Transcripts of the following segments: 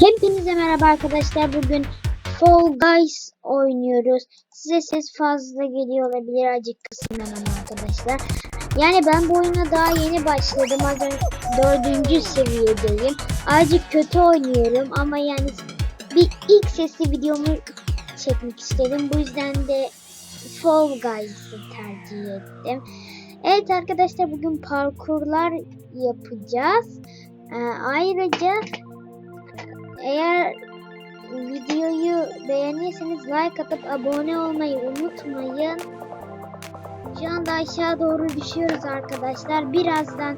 Hepinize merhaba arkadaşlar. Bugün Fall Guys oynuyoruz. Size ses fazla geliyor olabilir. Acık kısımdan ama arkadaşlar. Yani ben bu oyuna daha yeni başladım. Az önce dördüncü seviyedeyim. Acık kötü oynuyorum ama yani bir ilk sesli videomu çekmek istedim. Bu yüzden de Fall Guys'ı tercih ettim. Evet arkadaşlar bugün parkurlar yapacağız. Ee, ayrıca eğer videoyu beğenirseniz like atıp abone olmayı unutmayın. Şu anda aşağı doğru düşüyoruz arkadaşlar. Birazdan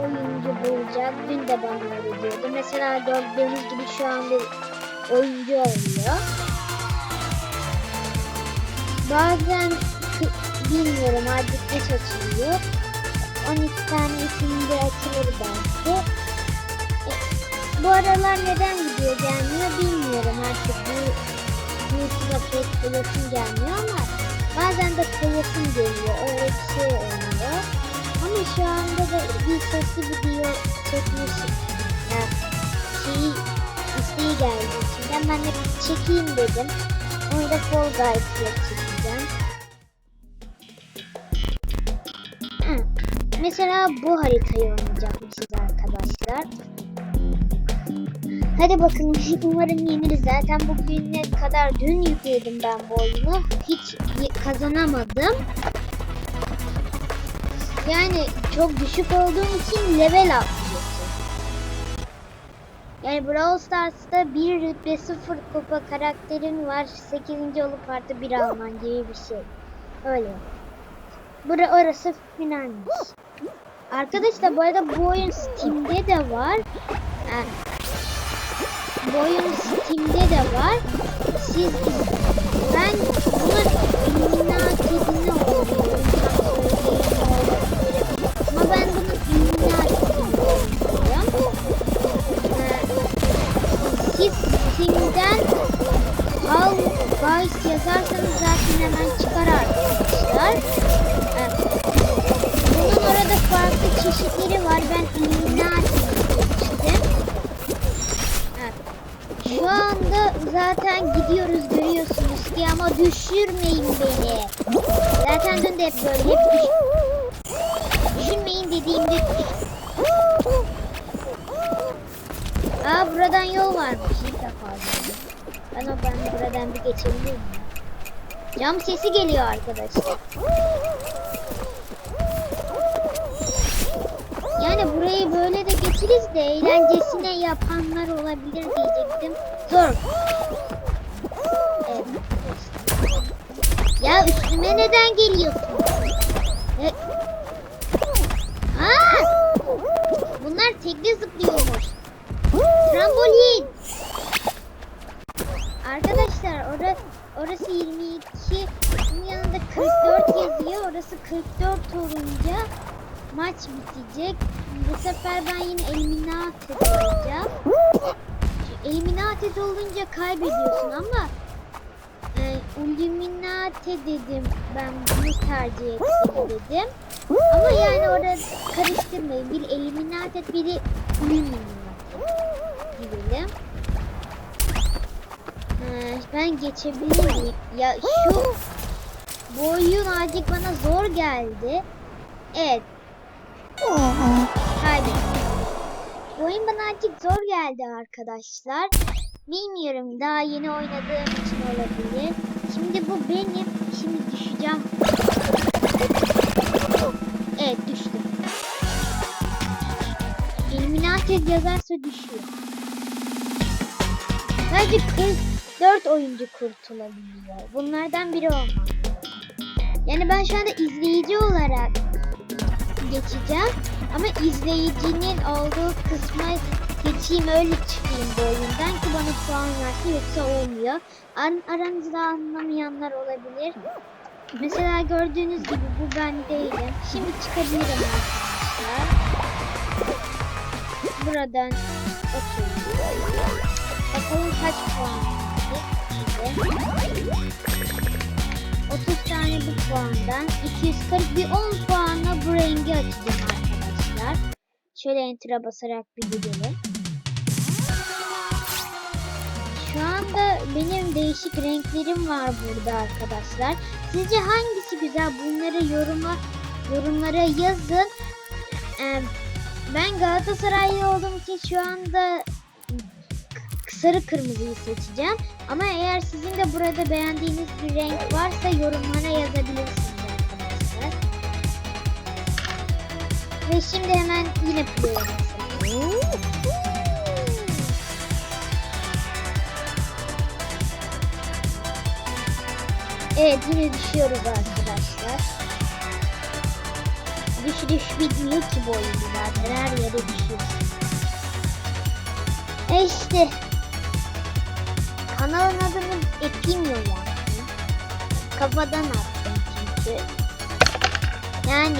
oyuncu bulacağız. Dün de bana öyle diyordu. Mesela gördüğünüz gibi şu an bir oyuncu oluyor. Bazen bilmiyorum artık geç açılıyor. 12 tanesinde açılır belki. Bu aralar neden video gelmiyor bilmiyorum artık bu YouTube'a pek koyasım gelmiyor ama bazen de koyasım geliyor öyle bir şey oluyor. Ama şu anda da bir sesli video çekmiş yani şeyi isteği geldi içinden ben de çekeyim dedim. Onu da Fall Guys'la çekeceğim. Mesela bu haritayı oynayacakmışız arkadaşlar. Hadi bakalım umarım yeniriz. Zaten bugüne kadar dün yükledim ben bu oyunu. Hiç kazanamadım. Yani çok düşük olduğum için level atlıyorsun. Yani Brawl Stars'ta 1 rütbe 0 kupa karakterin var. 8. olup artı 1 alman gibi bir şey. Öyle. Bura orası finalmiş. Arkadaşlar bu arada bu oyun Steam'de de var. Yani bu oyun Steam'de de var. Siz ben bunun Illuminati'sini oynuyorum. Ama ben bunun Illuminati'ni oynuyorum. Ee, siz Steam'den How Guys yazarsanız zaten hemen çıkar arkadaşlar. Ee, bunun orada farklı çeşitleri var. Ben Illuminati'ni Şu anda zaten gidiyoruz görüyorsunuz ki ama düşürmeyin beni. Zaten dün de hep böyle hep düş düşürmeyin dediğimde Aa buradan yol varmış ilk defa. Ben o ben buradan bir geçebilir miyim? Cam sesi geliyor arkadaşlar. Yani burayı böyle de geçeriz de eğlencesine yapanlar olabilir diyecektim. Evet. Ya üstüme neden geliyorsun? E... Aa! Bunlar tekne zıplıyormuş. Trambolin. Arkadaşlar orası, orası 22 bunun yanında 44 yazıyor. Orası 44 olunca maç bitecek. Bu sefer ben yine eliminate olacağım. Eliminate olunca kaybediyorsun ama e, Illuminate dedim ben bunu tercih ettim dedim. Ama yani orada karıştırmayın. Bir Eliminate biri Illuminate girelim. Ee, ben geçebilir miyim? Ya şu bu oyun azıcık bana zor geldi. Evet. Kaybettim. Bu oyun bana azıcık zor geldi arkadaşlar. Bilmiyorum daha yeni oynadığım için olabilir. Şimdi bu benim. Şimdi düşeceğim. Evet düştüm. Illuminati yazarsa düşüyor. Sadece 44 oyuncu kurtulabiliyor. Bunlardan biri olmaz. Yani ben şu anda izleyici olarak geçeceğim. Ama izleyicinin olduğu kısma geçeyim öyle çıkayım bu oyundan ki bana puan versin yoksa olmuyor. Ar aranızda anlamayanlar olabilir. Mesela gördüğünüz gibi bu ben değilim. Şimdi çıkabilirim arkadaşlar. Buradan oturuyorum. Bakalım kaç puan verdi. 30 tane bu puandan 240 bir 10 puanla bu rengi açacağım arkadaşlar. Şöyle enter'a basarak bir gidelim. benim değişik renklerim var burada arkadaşlar. Sizce hangisi güzel? Bunları yoruma yorumlara yazın. Ee, ben Galatasaraylı olduğum için şu anda sarı kırmızıyı seçeceğim. Ama eğer sizin de burada beğendiğiniz bir renk varsa yorumlara yazabilirsiniz arkadaşlar. Ve şimdi hemen yine play'e. Evet yine düşüyoruz arkadaşlar. Düş düş bitmiyor ki bu oyun zaten her yere düşüyoruz. E işte kanalın adını Epimyo yaptım. Kafadan attım çünkü. Yani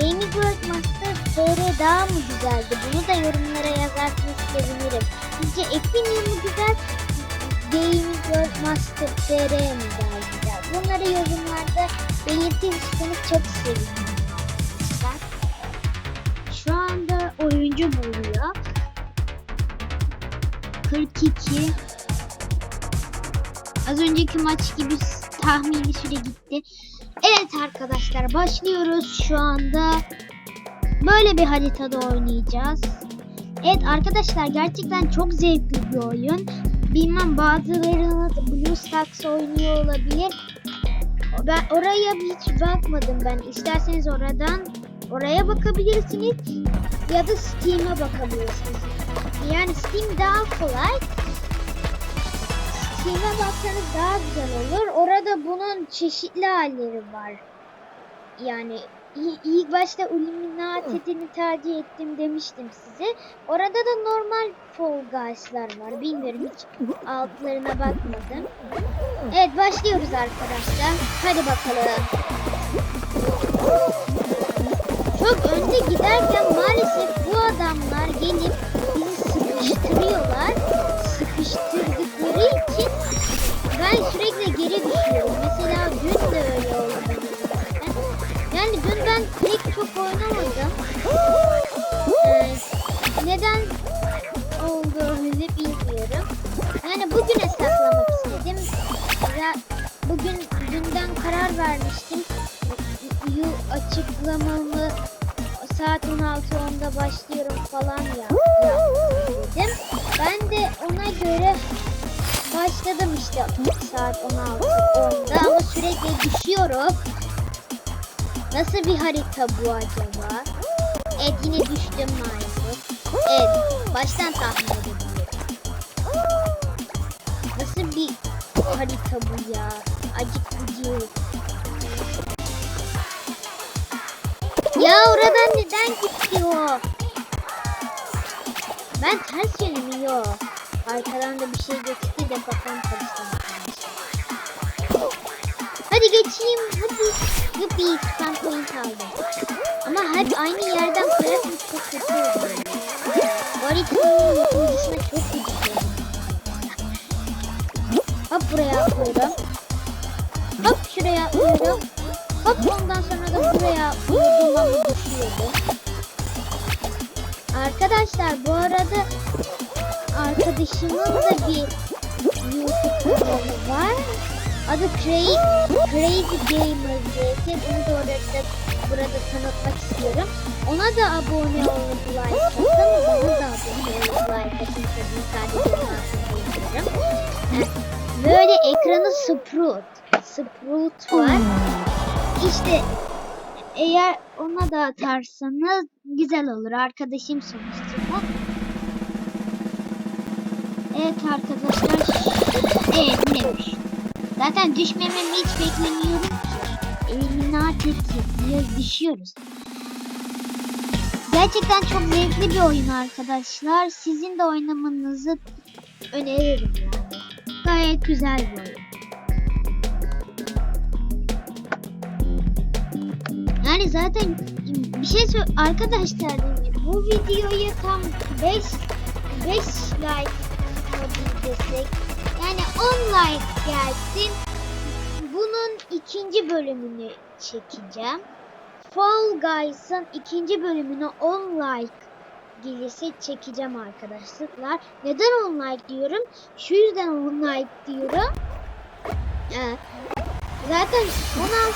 Gaming World Master TR daha mı güzeldi? Bunu da yorumlara yazarsanız sevinirim. Sizce Epimyo mu güzel? Gaming World Master TR mi daha güzel? Bunları yorumlarda belirtirseniz çok sevinirim. Şu anda oyuncu buluyor. 42 Az önceki maç gibi tahmini süre gitti. Evet arkadaşlar başlıyoruz şu anda. Böyle bir haritada oynayacağız. Evet arkadaşlar gerçekten çok zevkli bir oyun. Bilmem bazılarınız BlueStacks oynuyor olabilir. Ben oraya hiç bakmadım ben. İsterseniz oradan oraya bakabilirsiniz ya da Steam'e bakabilirsiniz. Yani Steam daha kolay. Steam'e baksanız daha güzel olur. Orada bunun çeşitli halleri var. Yani ilk başta Illuminati'ni tercih ettim demiştim size. Orada da normal Fall Guys'lar var. Bilmiyorum hiç altlarına bakmadım. Evet başlıyoruz arkadaşlar. Hadi bakalım. Çok önde giderken maalesef bu adamlar gelip bizi sıkıştırıyorlar. Ben sürekli geri düşüyorum. Mesela dün de öyle oldu. Yani dün ben pek çok oynamadım. Ee, neden oldu öyle bilmiyorum. Yani bugün hesaplamak istedim. Ya, bugün dünden karar vermiştim. Yıl açıklamamı saat 16.10'da başlıyorum falan ya, yaptım dedim. Ben de ona göre başladım işte saat 16.10'da ama sürekli düşüyorum. Nasıl bir harita bu acaba? Evet yine düştüm maalesef. Evet baştan tahmin edebiliyorum. Nasıl bir harita bu ya? Acık gıcık. Ya oradan neden gitti o? Ben ters yönüm yok. Arkadan da bir şey geçti de kafam karıştı. Hadi geçeyim. Hadi. Yuppi. Spam point aldım. Ama hep aynı yerden koyarsanız çok kötü oluyor. Haritanın yapımcısına çok gıcık Hop buraya atlıyorum. Hop şuraya atlıyorum. Hop ondan sonra da buraya vurdum ama düşüyordu. Arkadaşlar bu arada arkadaşımın da bir YouTube kanalı var. Adı Crazy, Crazy Gamer diye. Bunu da orada, burada tanıtmak istiyorum. Ona da abone olup like atın. Bana da abone olup like atın. Tabii sadece söylüyorum. Böyle ekranı Sprout. Sprout var. İşte eğer ona da atarsanız güzel olur. Arkadaşım sonuçta. Evet arkadaşlar. Evet düştüm. Zaten düşmememi hiç beklemiyorum ki. Illuminati diye düşüyoruz. Gerçekten çok zevkli bir oyun arkadaşlar. Sizin de oynamanızı öneririm yani. Gayet güzel bir oyun. Yani zaten bir şey sor arkadaşlar bu videoya tam 5 5 like desek yani 10 like gelsin bunun ikinci bölümünü çekeceğim. Fall Guys'ın ikinci bölümüne 10 like gelirse çekeceğim arkadaşlar. Neden 10 like diyorum? Şu yüzden 10 like diyorum. Ee, zaten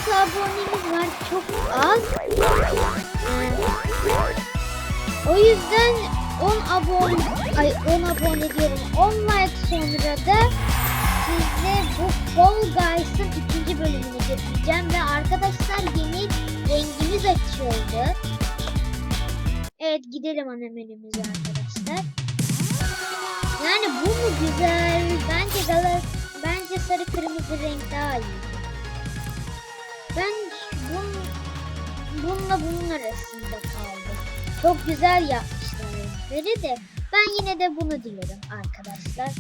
16 abonemiz var. Çok az. Ee, o yüzden 10 abone ay 10 abone diyorum. 10 like sonra da size bu Fall Guys'ın ikinci bölümünü getireceğim ve arkadaşlar yeni rengimiz açıldı. Evet gidelim ana arkadaşlar. Yani bu mu güzel? Bence galas bence sarı kırmızı renk daha iyi. Ben bun, bununla bunun arasında kaldım. Çok güzel yapmışlar renkleri de. Ben yine de bunu diyorum arkadaşlar.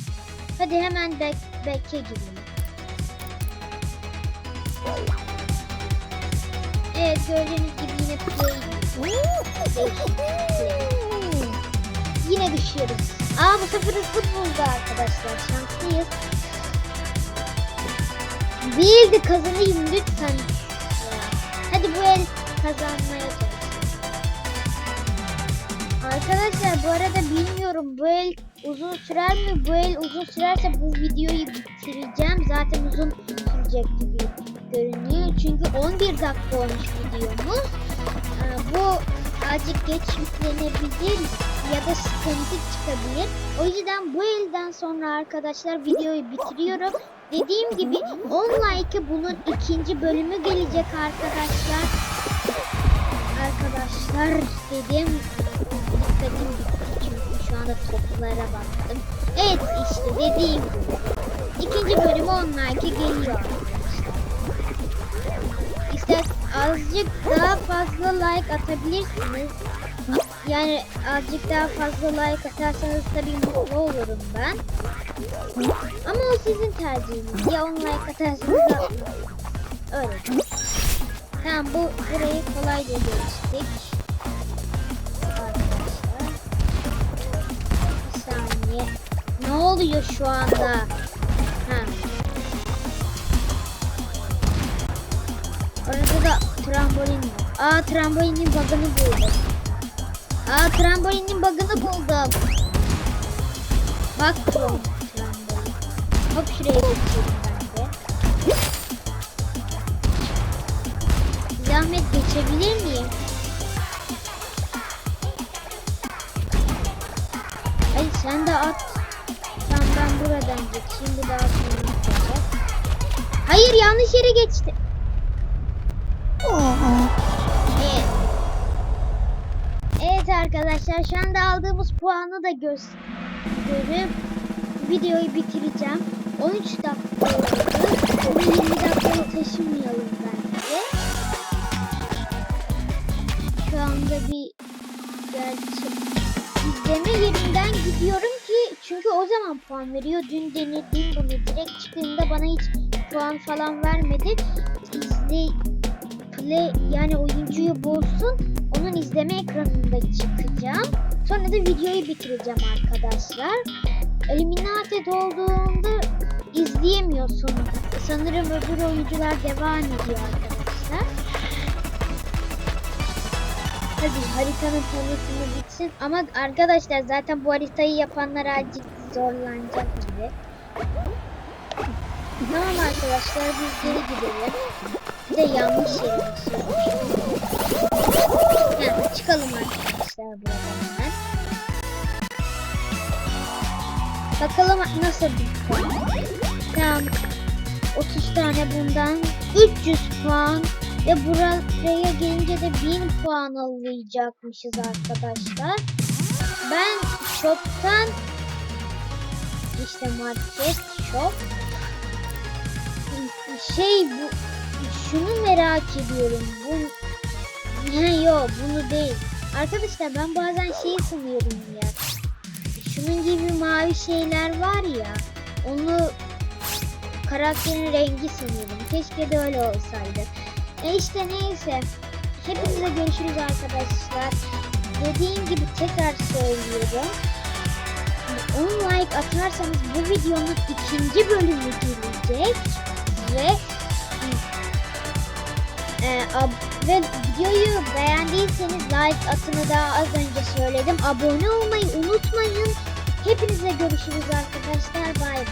Hadi hemen back, back'e girelim. Evet gördüğünüz gibi yine play. Yine düşüyoruz. Aa bu sefer buldu arkadaşlar. Şanslıyız. Bir de kazanayım lütfen. Hadi bu el kazanmaya çalışalım. Arkadaşlar bu arada bilmiyorum bu el uzun sürer mi? Bu el uzun sürerse bu videoyu bitireceğim. Zaten uzun sürecek gibi görünüyor. Çünkü 11 dakika olmuş videomuz. Ee, bu azıcık geç yüklenebilir ya da sıkıntı çıkabilir. O yüzden bu elden sonra arkadaşlar videoyu bitiriyorum. Dediğim gibi 10 like'ı bunun ikinci bölümü gelecek arkadaşlar. Arkadaşlar dedim dikkatim gitti çünkü şu anda toplara baktım. Evet işte dediğim gibi. İkinci bölümü 10 like'ı geliyor. İster azıcık daha fazla like atabilirsiniz. Yani azıcık daha fazla like atarsanız tabii mutlu olurum ben. Ama o sizin tercihiniz. Ya 10 like atarsanız da öyle. Tamam bu burayı kolayca geçtik. Oluyor şu anda? Orada da trambolin var. Aa trambolinin bug'ını buldum. Aa trambolinin bug'ını buldum. Bak trambolin. Hop şuraya geçelim ben. Zahmet geçebilir miyim? Sen de at. Ben buradan geçeyim. Bu daha sonra gidecek. Hayır yanlış yere geçti. Evet. Evet arkadaşlar şu anda aldığımız puanı da gösterip videoyu bitireceğim. 13 dakika oldu. Bunu 20 dakikaya taşımayalım bence. Şu anda bir gerçek o zaman puan veriyor. Dün denedim bunu direkt çıktığında bana hiç puan falan vermedi. İzle play yani oyuncuyu bulsun onun izleme ekranında çıkacağım. Sonra da videoyu bitireceğim arkadaşlar. Eliminate olduğunda izleyemiyorsun. Sanırım öbür oyuncular devam ediyor arkadaşlar. Hadi haritanın tanıtımı bitsin. Ama arkadaşlar zaten bu haritayı yapanlar azıcık zorlanacak gibi. Tamam arkadaşlar biz geri gidelim. Bir de yanlış yere basıyormuş. Yani çıkalım arkadaşlar buradan. Bakalım nasıl bir puan. Tamam. 30 tane bundan 300 puan ve buraya gelince de 1000 puan alacakmışız arkadaşlar. Ben shop'tan işte market shop şey bu şunu merak ediyorum. Bu ya yok bunu değil. Arkadaşlar ben bazen şeyi sanıyorum ya. Şunun gibi mavi şeyler var ya. Onu karakterin rengi sanıyorum. Keşke de öyle olsaydı. E işte neyse. Hepinize görüşürüz arkadaşlar. Dediğim gibi tekrar söylüyorum. 10 like atarsanız bu videonun ikinci bölümü gelecek ve e, ab- Ve videoyu beğendiyseniz like atını daha az önce söyledim. Abone olmayı unutmayın. Hepinize görüşürüz arkadaşlar. Bay bay.